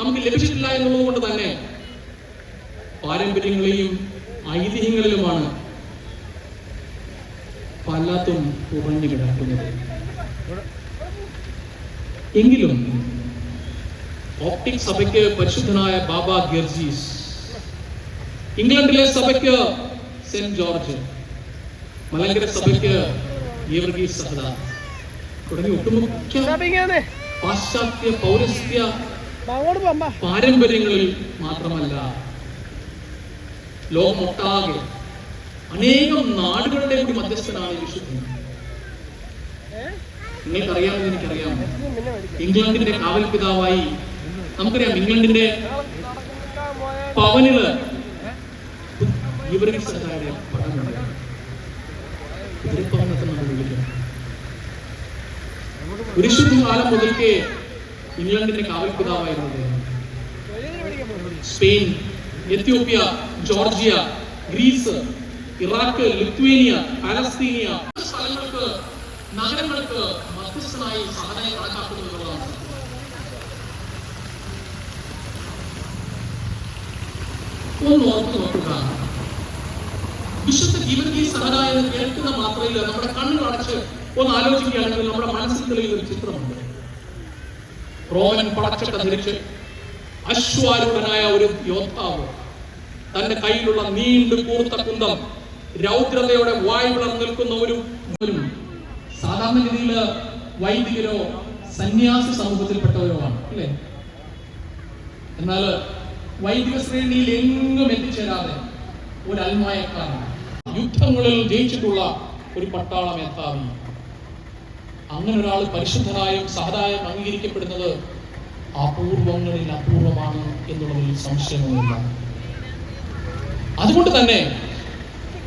നമുക്ക് ലഭിച്ചിട്ടില്ല എന്നുള്ളത് കൊണ്ട് തന്നെ പാരമ്പര്യങ്ങളെയും ഐതിഹ്യങ്ങളിലുമാണ് പലതും ഉറഞ്ഞു കിടക്കുന്നത്. എങ്കിലും ഓപ്റ്റിക് സഭയ്ക്ക് പരിശുദ്ധനായ ബാബ ഗിർജീസ് ഇംഗ്ലണ്ടിലെ സഭയ്ക്ക് സെന്റ് ജോർജ് മലങ്കര സഭയ്ക്ക് തുടങ്ങി ഒട്ടുമുഖ്യ പാശ്ചാത്യ പൗരസ്ത്യ പാരമ്പര്യങ്ങളിൽ മാത്രമല്ല ലോകമൊട്ടാകെ അനേകം നാടുകളുടെ കൂടി മധ്യസ്ഥനാണ് വിശുദ്ധൻ. നിങ്ങൾക്കറിയാമെന്ന് എനിക്കറിയാം. ഇംഗ്ലണ്ടിന്റെ കാവൽ പിതാവായി നമുക്കറിയാം ഇംഗ്ലണ്ടിന്റെ പവനിൽ ഇവരുടെ പടമുണ്ട് വിളിക്കും കാലം മുതൽക്കേ ഇംഗ്ലണ്ടിന്റെ കാവൽ പിതാവായിരുന്നു അദ്ദേഹം. വെളിയിൽ മേടിക്കാൻ പോകും Spain Ethiopia Georgia Greece Iraq Lithuania പാലസ്തീനിയ സ്ഥലങ്ങൾക്ക് നഗരങ്ങൾക്ക് മധ്യസ്ഥനായി സഹനയെ കണക്കാക്കുന്നു എന്നുള്ളതാണ്. ഒന്ന് ഓർത്ത് നോക്കുക. വിശുദ്ധ ജീവന്റെ സഹനായ കേൾക്കുന്ന മാത്രയിൽ നമ്മുടെ കണ്ണുകൾ അടച്ച് ഒന്ന് ആലോചിക്കുകയാണെങ്കിൽ നമ്മുടെ മനസ്സിൽ തെളിയുന്ന ഒരു ചിത്രമുണ്ട്. റോമൻ പടച്ചട്ട ധരിച്ച് അശ്വാരൂഢനായ ഒരു യോദ്ധാവ് തന്റെ കയ്യിലുള്ള നീണ്ടു കൂർത്ത കുന്തം രൗദ്രതയോടെ വായു നിൽക്കുന്ന ഒരു സാധാരണ രീതിയിൽ വൈദികരോ സന്യാസി സമൂഹത്തിൽപ്പെട്ടവരോ ആണ് അല്ലേ? എന്നാൽ വൈദിക ശ്രേണിയിൽ എങ്ങും എത്തിച്ചേരാതെ ഒരു അൽമായക്കാരൻ യുദ്ധങ്ങളിൽ ജയിച്ചിട്ടുള്ള ഒരു പട്ടാള മേധാവി. അങ്ങനെ ഒരാൾ പരിശുദ്ധനായും സഹതായും അംഗീകരിക്കപ്പെടുന്നത് അപൂർവങ്ങളിൽ അപൂർവമാണ് എന്നുള്ളതിൽ സംശയമൊന്നുമില്ല. അതുകൊണ്ട് തന്നെ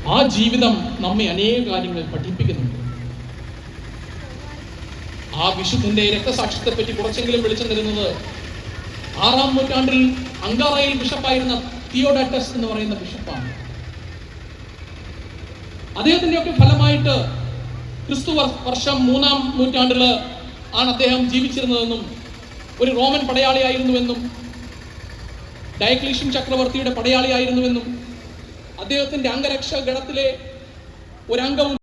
ആ ജീവിതം നമ്മെ അനേക കാര്യങ്ങൾ പഠിപ്പിക്കുന്നുണ്ട്. ആ വിശുദ്ധന്റെ രക്തസാക്ഷ്യത്തെ പറ്റി കുറച്ചെങ്കിലും വെളിച്ചം തരുന്നത് ആറാം നൂറ്റാണ്ടിൽ അങ്കാറയിൽ ബിഷപ്പായിരുന്ന തിയോഡാറ്റസ് എന്ന് പറയുന്ന ബിഷപ്പാണ്. അദ്ദേഹത്തിന്റെ ഒക്കെ ഫലമായിട്ട് ക്രിസ്തു വർ- വർഷം മൂന്നാം നൂറ്റാണ്ടിൽ ആണ് അദ്ദേഹം ജീവിച്ചിരുന്നതെന്നും ഒരു റോമൻ പടയാളിയായിരുന്നുവെന്നും ഡയക്ലീഷ്യൻ ചക്രവർത്തിയുടെ പടയാളിയായിരുന്നുവെന്നും അദ്ദേഹത്തിന്റെ അംഗരക്ഷ ഗണത്തിലെ ഒരംഗവും